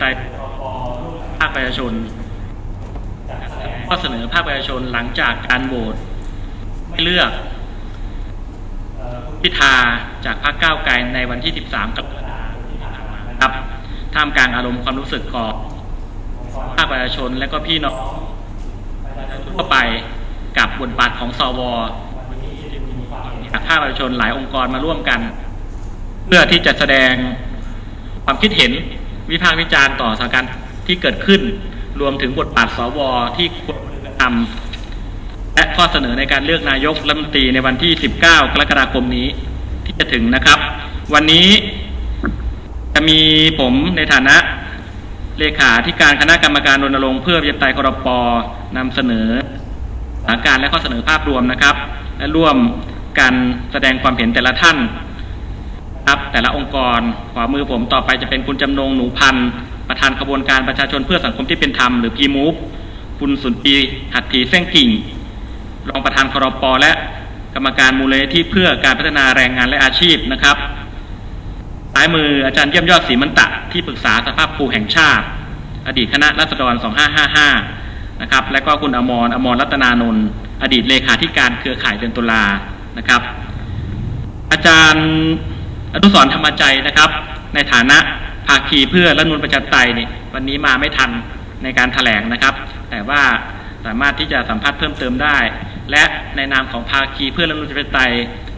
ใจภาคประชาชนข้อเสนอภาคประชาชนหลังจากการโหวตไม่เลือกพิธาจากพรรคก้าวไกลในวันที่ 13กรกฎาคมครับท่ามกลางอารมณ์ความรู้สึกของภาคประชาชนและก็พี่น้องทั่วไปกับบทบาทของสวภาคประชาชนหลายองค์กรมาร่วมกัน เพื่อที่จะแสดงความคิดเห็น วิพากษ์วิจารณ์ต่อสถานการณ์ที่เกิดขึ้น รวมถึงบทบาทสวที่ควรทำและข้อเสนอในการเลือกนายกรัฐมนตรีในวันที่ 19 กรกฎาคมนี้ ที่จะถึงนะครับ วันนี้จะมีผมในฐานะเลขาธิการคณะกรรมการรณรงค์เพื่อประชาธิปไตยคอรปนำเสนอสถานการณ์และข้อเสนอภาพรวมนะครับ และร่วมกันแสดงความเห็นแต่ละท่าน ครับ แต่ละองค์กรขวามือผมต่อไปจะเป็นคุณจำนงหนูพันธ์ประธานขบวนการประชาชนเพื่อสังคมที่เป็นธรรมหรือพีมูฟคุณสุนทรีหัตถีเส้งกิ่ง รองประธานครปและกรรมการมูลนิธิเพื่อการพัฒนาแรงงานและอาชีพนะครับซ้ายมืออาจารย์เยี่ยมยอดศรีมันตะที่ปรึกษาสภาพครูแห่งชาติ อดีตคณะรัษฎร 2555 นะครับ และก็คุณอมรอมรรัตนานนท์อดีตเลขาธิการเครือข่ายเดือนตุลานะครับ อาจารย์ อนุสรณ์ธรรมใจนะครับ ในฐานะภาคีเพื่อรัฐธรรมนูลประชาธิปไตยนี่วันนี้มาไม่ทันในการถแถลงนะครับ แต่ว่าสามารถที่จะสัมภาษณ์เพิ่มเติมได้ และในนามของภาคีเพื่อรัฐธรรมนูลประชาธิปไตย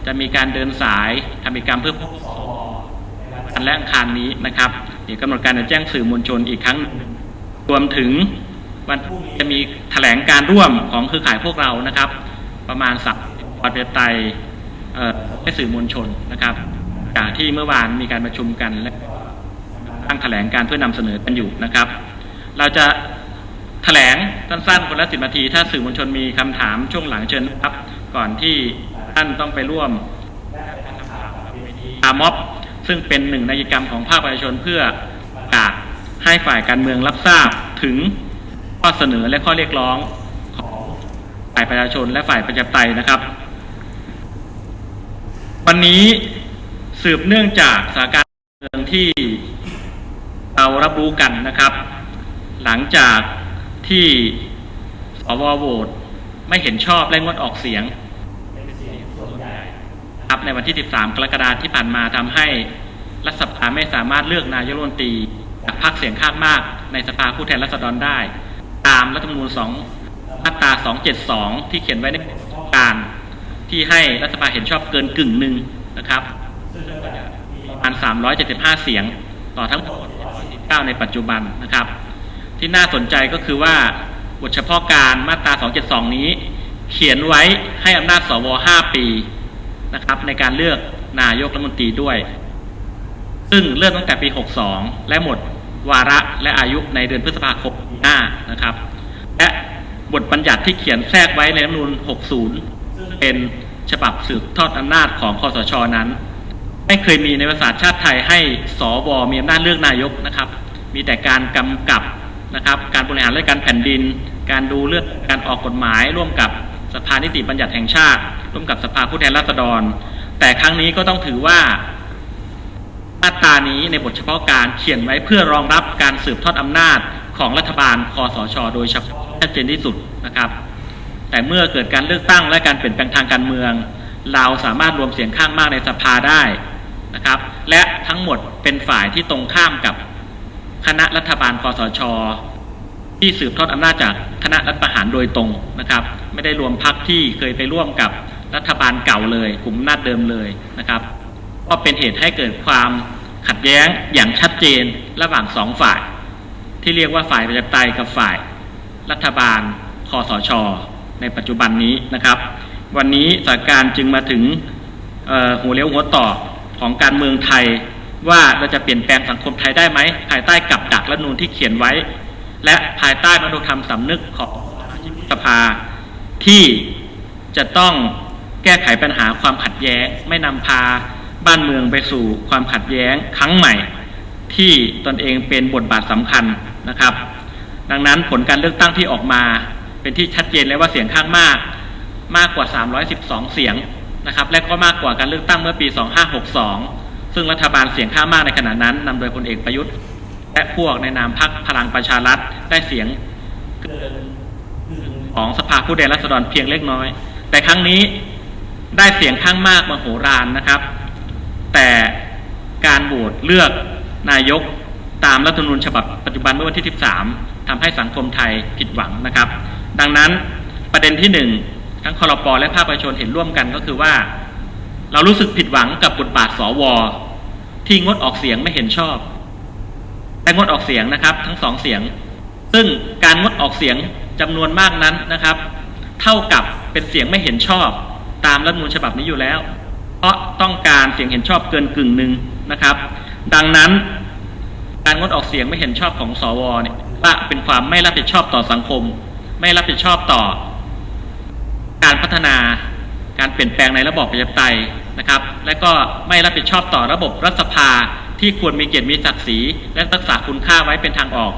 จะมีการเดินสายทำกิจกรรมเพื่อพบสววันและอังคารนี้นะครับ เดี๋ยวกำหนดการจะแจ้งสื่อมวลชนอีกครั้งรวมถึงวันพรุ่งนี้จะมีแถลงการร่วมของเครือข่ายพวกเรานะครับ ประมาณสัปประชาธิไต่ให้สื่อมวลชนนะครับ จากที่เมื่อวานมีการประชุมกันและตั้งแถลงการเพื่อนำเสนอกันอยู่นะครับ เราจะแถลงสั้นๆคนละสิบนาที ถ้าสื่อมวลชนมีคำถามช่วงหลังเชิญนครับ ก่อนที่ท่านต้องไปร่วมอาม็อบซึ่งเป็นหนึ่งในกิจกรรมของภาคประชาชนเพื่อประกาศให้ฝ่ายการเมืองรับทราบถึงข้อเสนอและข้อเรียกร้องของฝ่ายประชาชนและฝ่ายประชาธิปไตยนะครับ วันนี้ สืบเนื่องจากสถานการณ์เมืองที่เรารับรู้กันนะครับ หลังจากที่สวโหวตไม่เห็นชอบและงดออกเสียงครับในวันที่ 13 กรกฎาคมที่ผ่านมาทำให้รัฐสภาไม่สามารถเลือกนายกรัฐมนตรีจากพรรคเสียงข้างมากในสภาผู้แทนราษฎรได้ ตามรัฐธรรมนูญ 2 มาตรา 272 ที่เขียนไว้ในการที่ให้รัฐสภาเห็นชอบเกินกึ่งหนึ่งนะครับ ประมาณ375 เสียง ต่อทั้งหมด9ในปัจจุบันนะครับ ที่น่าสนใจก็คือว่าบทเฉพาะการมาตรา 272 นี้ เขียนไว้ให้อำนาจสว 5 ปีนะครับ ในการเลือกนายกรัฐมนตรีด้วย ซึ่งเริ่มตั้งแต่ปี 62 และหมดวาระและอายุในเดือนพฤษภาคมหน้านะครับ และบทบัญญัติที่เขียนแทรกไว้ในรัฐธรรมนูญ60 เป็นฉบับสืบทอดอำนาจของคอสชนั้น ไม่เคยมีในประวัติศาสตร์ชาติไทยให้สวมีอำนาจเลือกนายกนะครับ มีแต่การกำกับนะครับ การบริหารราชการแผ่นดิน การดูเรื่องการออกกฎหมาย ร่วมกับสภานิติบัญญัติแห่งชาติ ร่วมกับสภาผู้แทนราษฎร แต่ครั้งนี้ก็ต้องถือว่ามาตรานี้ในบทเฉพาะการเขียนไว้เพื่อรองรับการสืบทอดอำนาจของรัฐบาลคอสช โดยชัดเจนที่สุดนะครับ แต่เมื่อเกิดการเลือกตั้งและการเปลี่ยนแปลงทางการเมือง เราสามารถรวมเสียงข้างมากในสภาได้ นะครับ และทั้งหมดเป็นฝ่ายที่ตรงข้ามกับคณะรัฐบาลคอสช ที่สืบทอดอำนาจจากคณะรัฐประหารโดยตรงนะครับ ไม่ได้รวมพรรคที่เคยไปร่วมกับรัฐบาลเก่าเลย กลุ่มอำนาจเดิมเลยนะครับก็เป็นเหตุให้เกิดความขัดแย้งอย่างชัดเจนระหว่างสองฝ่าย ที่เรียกว่าฝ่ายประชาธิปไตยกับฝ่าย รัฐบาลคอสช ในปัจจุบันนี้นะครับ วันนี้สถานการณ์จึงมาถึงหัวเลี้ยวหัวต่อ ของการเมืองไทย ว่าเราจะเปลี่ยนแปลงสังคมไทยได้ไหม ภายใต้กับดักรัฐธรรมนูญที่เขียนไว้ และภายใต้มโนธรรมสำนึกของสภาที่จะต้องแก้ไขปัญหาความขัดแย้ง ไม่นำพาบ้านเมืองไปสู่ความขัดแย้งครั้งใหม่ ที่ตนเองเป็นบทบาทสำคัญนะครับ ดังนั้นผลการเลือกตั้งที่ออกมา เป็นที่ชัดเจนแล้วว่าเสียงข้างมาก มากกว่า 312 เสียง นะครับและก็มากกว่าการเลือกตั้งเมื่อปี 2562 ซึ่งรัฐบาลเสียงข้างมากในขณะนั้นนำโดยพลเอกประยุทธ์ และพวกในนามพรรคพลังประชารัฐได้เสียงเกินของสภาผู้แทนราษฎรเพียงเล็กน้อย แต่ครั้งนี้ได้เสียงข้างมากมโหฬารนะครับ แต่การโหวตเลือกนายกตามรัฐธรรมนูญฉบับปัจจุบันเมื่อวันที่ 13ทำให้สังคมไทยผิดหวังนะครับ ดังนั้นประเด็นที่หนึ่ง ทั้งคอรปและภาคประชาชนเห็นร่วมกันก็คือว่า เรารู้สึกผิดหวังกับบทบาทสวที่งดออกเสียงไม่เห็นชอบแต่งดออกเสียงนะครับ ทั้งสองเสียง ซึ่งการงดออกเสียงจำนวนมากนั้นนะครับ เท่ากับเป็นเสียงไม่เห็นชอบ ตามรัฐมนูญฉบับนี้อยู่แล้ว เพราะต้องการเสียงเห็นชอบเกินกึ่งหนึ่งนะครับ ดังนั้นการงดออกเสียงไม่เห็นชอบของสวเนี่ยว่าเป็นความไม่รับผิดชอบต่อสังคม ไม่รับผิดชอบต่อ การพัฒนาการเปลี่ยนแปลงในระบอบประชาธิปไตยนะครับ และก็ไม่รับผิดชอบต่อระบบรัฐสภาที่ควรมีเกียรติมีศักดิ์ศรีและรักษาคุณค่าไว้เป็นทางออก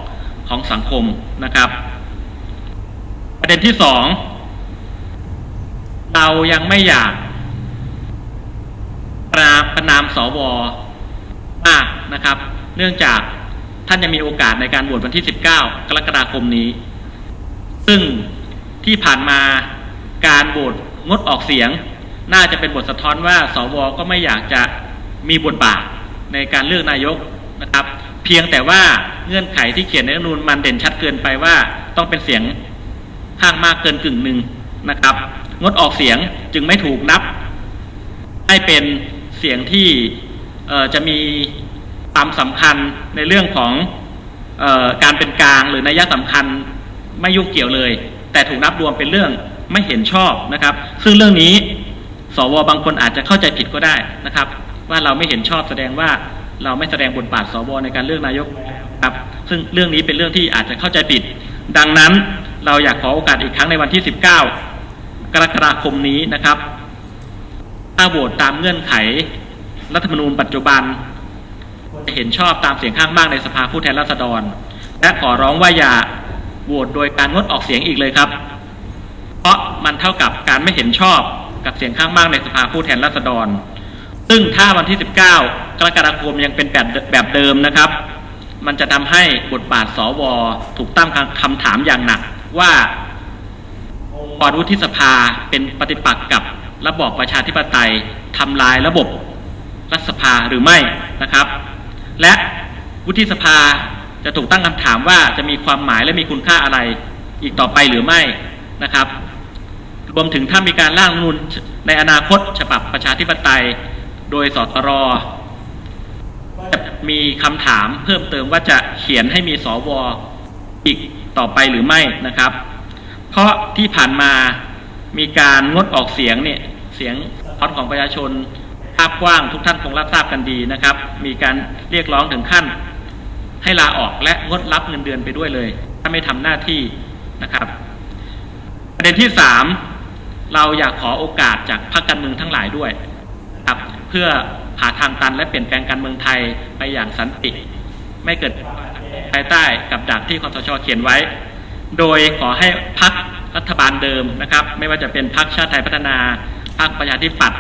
ของสังคมนะครับ ประเด็นที่สองเรายังไม่อยากปราประนามสวมากนะครับ เนื่องจากท่านจะมีโอกาสในการโหวตวันที่ 19 กรกฎาคมนี้ ซึ่งที่ผ่านมา การโหวตงดออกเสียง น่าจะเป็นบทสะท้อนว่าสวก็ไม่อยากจะมีบทบาทในการเลือกนายกนะครับ เพียงแต่ว่าเงื่อนไขที่เขียนในรัฐธรรมนูญมันเด่นชัดเกินไปว่าต้องเป็นเสียงข้างมากเกินกึ่งหนึ่งนะครับ งดออกเสียงจึงไม่ถูกนับ ให้เป็นเสียงที่จะมีความสำคัญในเรื่องของออการเป็นกลางหรือนัยสำคัญไม่ยุ่งเกี่ยวเลย แต่ถูกนับรวมเป็นเรื่อง ไม่เห็นชอบนะครับ ซึ่งเรื่องนี้สวบางคนอาจจะเข้าใจผิดก็ได้นะครับ ว่าเราไม่เห็นชอบแสดงว่าเราไม่แสดงบทบาทสวในการเลือกนายกครับ ซึ่งเรื่องนี้เป็นเรื่องที่อาจจะเข้าใจผิด ดังนั้นเราอยากขอโอกาสอีกครั้งในวันที่ 19 กรกฎาคมนี้นะครับถ้าโหวตตามเงื่อนไข รัฐธรรมนูญปัจจุบันจะเห็นชอบตามเสียงข้างมากในสภาผู้แทนราษฎร และขอร้องว่าอย่าโหวตโดยการงดออกเสียงอีกเลยครับ มันเท่ากับการไม่เห็นชอบกับเสียงข้างมากในสภาผู้แทนราษฎร ซึ่งถ้าวันที่ 19 กรกฎาคมยังเป็นแบบแบบเดิมนะครับ มันจะทำให้บทบาทสวถูกตั้งคำถามอย่างหนักว่าปอดวุฒิสภาเป็นปฏิปักษ์กับระบอบประชาธิปไตยทำลายระบบรัฐสภาหรือไม่นะครับ และวุฒิสภาจะถูกตั้งคำถามว่าจะมีความหมายและมีคุณค่าอะไรอีกต่อไปหรือไม่นะครับ รวมถึงถ้ามีการร่างรัฐธรรมนูญในอนาคตฉบับประชาธิปไตย โดยสตรจะมีคำถามเพิ่มเติมว่าจะเขียนให้มีสวอีกต่อไปหรือไม่นะครับ เพราะที่ผ่านมามีการงดออกเสียงเนี่ยเสียงท้อนของประชาชนภาพกว้างทุกท่านคงรับทราบกันดีนะครับ มีการเรียกร้องถึงขั้น ให้ลาออกและงดรับเงินเดือนไปด้วยเลย ถ้าไม่ทำหน้าที่นะครับ ประเด็นที่สาม เราอยากขอโอกาสจากพรรคการเมืองทั้งหลายด้วยนะครับเพื่อหาทางตันและเปลี่ยนแปลงการเมืองไทยไปอย่างสันติ ไม่เกิดภายใต้กับดักที่คอสชเขียนไว้ โดยขอให้พักรัฐบาลเดิมนะครับ ไม่ว่าจะเป็นพักชาติไทยพัฒนาพักประชาธิปัตย์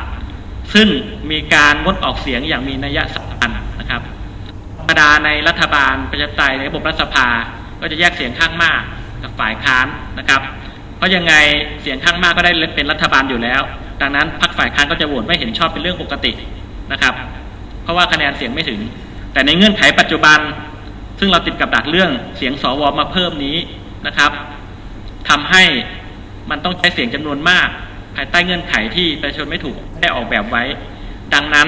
ซึ่งมีการงดออกเสียงอย่างมีนัยสำคัญนะครับธรรมดาในรัฐบาลประชาธิปไตยในระบบรัฐสภา ก็จะแยกเสียงข้างมากกับฝ่ายค้านนะครับ เพราะยังไงเสียงข้างมากก็ได้เป็นรัฐบาลอยู่แล้ว ดังนั้นพรรคฝ่ายค้านก็จะโหวตไม่เห็นชอบเป็นเรื่องปกตินะครับ เพราะว่าคะแนนเสียงไม่ถึง แต่ในเงื่อนไขปัจจุบัน ซึ่งเราติดกับดักเรื่องเสียงสวมาเพิ่มนี้นะครับทำให้มันต้องใช้เสียงจำนวนมาก ภายใต้เงื่อนไขที่ประชาชนไม่ถูกได้ออกแบบไว้ ดังนั้น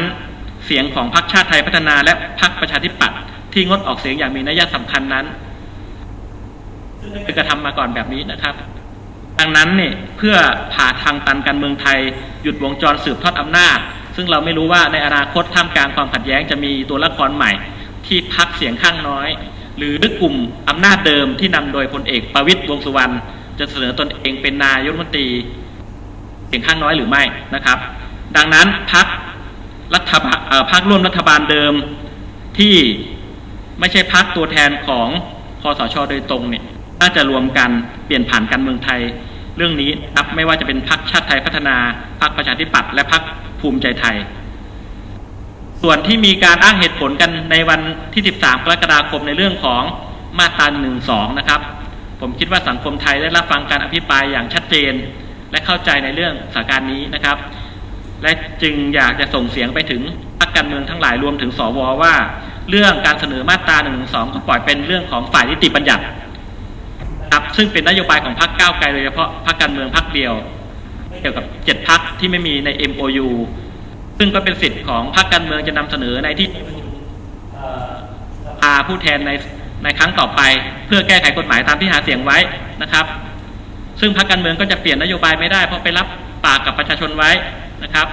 เสียงของพรรคชาติไทยพัฒนาและพรรคประชาธิปัตย์ที่งดออกเสียงอย่างมีนัยสำคัญนั้นซึ่งได้กระทำมาก่อนแบบนี้นะครับ ดังนั้นเนี่ยเพื่อผ่าทางตันการเมืองไทย หยุดวงจรสืบทอดอำนาจ ซึ่งเราไม่รู้ว่าในอนาคตท่ามกลางความขัดแย้งจะมีตัวละครใหม่ ที่พักเสียงข้างน้อย หรือกลุ่มอำนาจเดิมที่นำโดยพลเอกประวิตยวงษ์สุวรรณจะเสนอตนเองเป็นนายกรัฐมนตรีเสียงข้างน้อยหรือไม่นะครับ ดังนั้นพักรัฐบาลพักร่วมรัฐบาลเดิมที่ไม่ใช่พักตัวแทนของคอสชโดยตรงเนี่ย น่าจะรวมกันเปลี่ยนผ่านการเมืองไทย เรื่องนี้ครับไม่ว่าจะเป็นพักชาติไทยพัฒนาพักประชาธิปัตย์และพักภูมิใจไทย ส่วนที่มีการอ้างเหตุผลกันในวันที่ 13 กรกฎาคมในเรื่องของมาตรา12 นะครับ ผมคิดว่าสังคมไทยได้รับฟังการอภิปรายอย่างชัดเจน และเข้าใจในเรื่องสถานการณ์นี้นะครับ และจึงอยากจะส่งเสียงไปถึงพรรคการเมืองทั้งหลายรวมถึงสวว่า เรื่องการเสนอมาตรา1นึก็ปล่อยเป็นเรื่องของฝ่ายนิติบัญญัติ ซึ่งเป็นนโยบายของพรรคก้าวไกลโดยเฉพาะพรรคการเมืองพรรคเดียว เกี่ยวกับเจ็ดพรรคที่ไม่มีใน MOU ซึ่งก็เป็นสิทธิ์ของพรรคการเมืองจะนำเสนอในที่พาผู้แทนในในครั้งต่อไป เพื่อแก้ไขกฎหมายตามที่หาเสียงไว้นะครับ ซึ่งพรรคการเมืองก็จะเปลี่ยนนโยบายไม่ได้เพราะไปรับปากกับประชาชนไว้นะครับ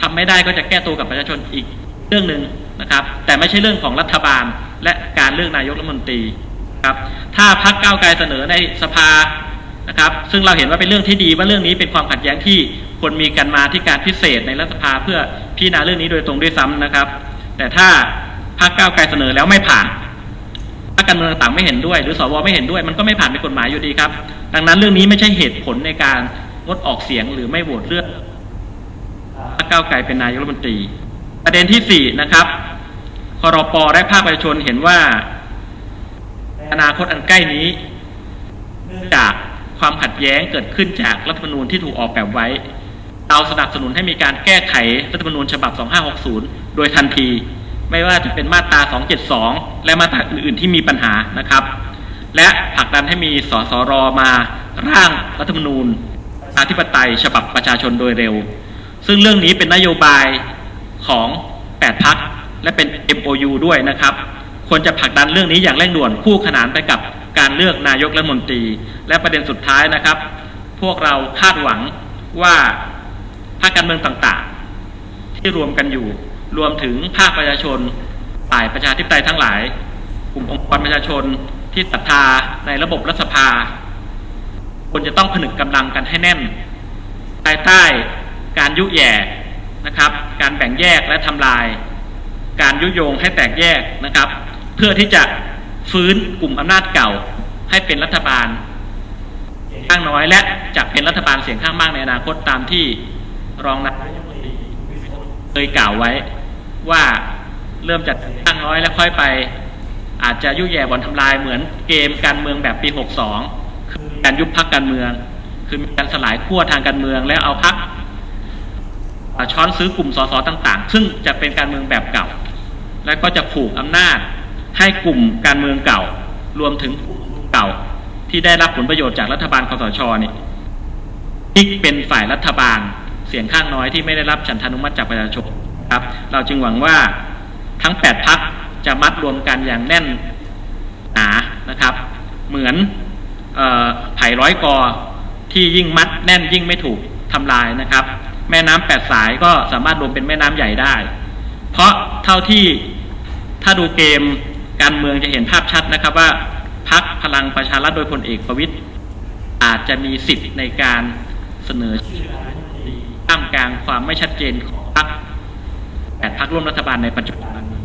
ทำไม่ได้ก็จะแก้ตัวกับประชาชนอีกเรื่องหนึ่งนะครับ แต่ไม่ใช่เรื่องของรัฐบาลและการเลือกนายกรัฐมนตรี ครับถ้าพรรคก้าไกลเสนอในสภานะครับซึ่งเราเห็นว่าเป็นเรื่องที่ดีว่าเรื่องนี้เป็นความขัดแย้งที่ควรมีกันมาที่การพิเศษในรัฐสภาเพื่อพิจารณาเรื่องนี้โดยตรงด้วยซ้ำนะครับ แต่ถ้าพรรคก้าไกลเสนอแล้วไม่ผ่านพรรคการเมืองต่างไม่เห็นด้วย หรือสวไม่เห็นด้วย มันก็ไม่ผ่านเป็นกฎหมายอยู่ดีครับ ดังนั้นเรื่องนี้ไม่ใช่เหตุผลในการงดออกเสียงหรือไม่โหวตเลือกพรรคก้าวไกลเป็นนายกรัฐมนตรี ประเด็นที่สี่นะครับคอรปและภาคประชาชนเห็นว่า อนาคตอันใกล้นี้เนื่องจากความขัดแย้งเกิดขึ้นจากรัฐธรรมนูญที่ถูกออกแบบไว้ เราสนับสนุนให้มีการแก้ไขรัฐธรรมนูญฉบับ 2560 โดยทันที ไม่ว่าจะเป็นมาตรา 272 และมาตราอื่นๆที่มีปัญหานะครับ และผลักดันให้มีสสรมาร่างรัฐธรรมนูญประชาธิปไตยฉบับประชาชนโดยเร็ว ซึ่งเรื่องนี้เป็นนโยบายของ 8 พักและเป็น MOU ด้วยนะครับ ควรจะผลักดันเรื่องนี้อย่างเร่งด่วนคู่ขนานไปกับการเลือกนายกรัฐมนตรี และประเด็นสุดท้ายนะครับ พวกเราคาดหวังว่าภาคการเมืองต่างๆ ที่รวมกันอยู่รวมถึงภาคประชาชนฝ่ายประชาธิปไตยทั้งหลาย กลุ่มองค์กรประชาชนที่ศรัทธาในระบบรัฐสภาควรจะต้องผนึกกำลังกันให้แน่นภายใต้การยุแย่นะครับ การแบ่งแยกและทำลาย การยุยงให้แตกแยกนะครับ เพื่อที่จะฟื้นกลุ่มอำนาจเก่าให้เป็นรัฐบาลข้างน้อยและจะเป็นรัฐบาลเสียงข้างมากในอนาคตตามที่รองนายกรัฐมนตรีเคยกล่าวไว้ว่าเริ่มจากข้างน้อยแล้วค่อยไป อาจจะยุ่ยแย่บ่อนทำลายเหมือนเกมการเมืองแบบปี 62 คือการยุบพักการเมือง คือมีการสลายขั้วทางการเมืองแล้วเอาพักช้อนซื้อกลุ่มสสต่าง ๆ ซึ่งจะเป็นการเมืองแบบเก่า และก็จะผูกอำนาจ ให้กลุ่มการเมืองเก่า รวมถึงเก่า ที่ได้รับผลประโยชน์จากรัฐบาลคอสชนี่พลิกเป็นฝ่ายรัฐบาลเสียงข้างน้อยที่ไม่ได้รับฉันทานุมัติจากประชาชนครับ เราจึงหวังว่าทั้ง 8พักจะมัดรวมกันอย่างแน่นหนานะครับ เหมือนไผ่ร้อยกอที่ยิ่งมัดแน่นยิ่งไม่ถูกทำลายนะครับ แม่น้ำแปดสายก็สามารถรวมเป็นแม่น้ำใหญ่ได้ เพราะเท่าที่ถ้าดูเกม การเมืองจะเห็นภาพชัดนะครับว่าพักพลังประชารัฐโดยพลเอกประวิตยอาจจะมีสิทธิ์ในการเสนอชื่อท่ามกลางความไม่ชัดเจนของพักแปดพักร่วมรัฐบาลในปัจจุบันนี้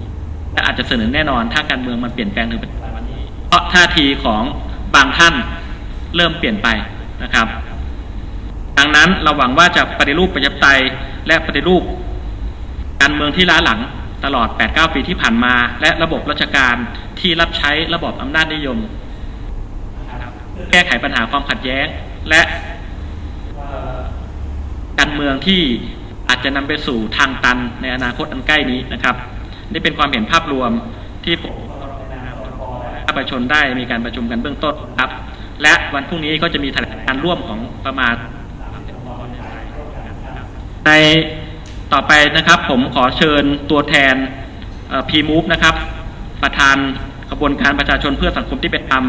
และอาจจะเสนอแน่นอนถ้าการเมืองมันเปลี่ยนแปลงในปัจจุบันนี้ เพราะท่าทีของบางท่านเริ่มเปลี่ยนไปนะครับ ดังนั้นเราหวังว่าจะปฏิรูปประชาธิปไตยและปฏิรูปการเมืองที่ล้าหลัง ตลอด 8-9 ปีที่ผ่านมา และระบบราชการที่รับใช้ระบบอำนาจนิยม แก้ไขปัญหาความขัดแย้ง และการเมืองที่อาจจะนำไปสู่ทางตันในอนาคตอันใกล้นี้นะครับ นี่เป็นความเห็นภาพรวมที่ผมประชาชนได้มีการประชุมกันเบื้องต้นครับ และวันพรุ่งนี้ก็จะมีแถลงการร่วมของประมาณใน ต่อไปนะครับผมขอเชิญตัวแทนพีมูฟนะครับ ประธานขบวนการประชาชนเพื่อสังคมที่เป็นธรรม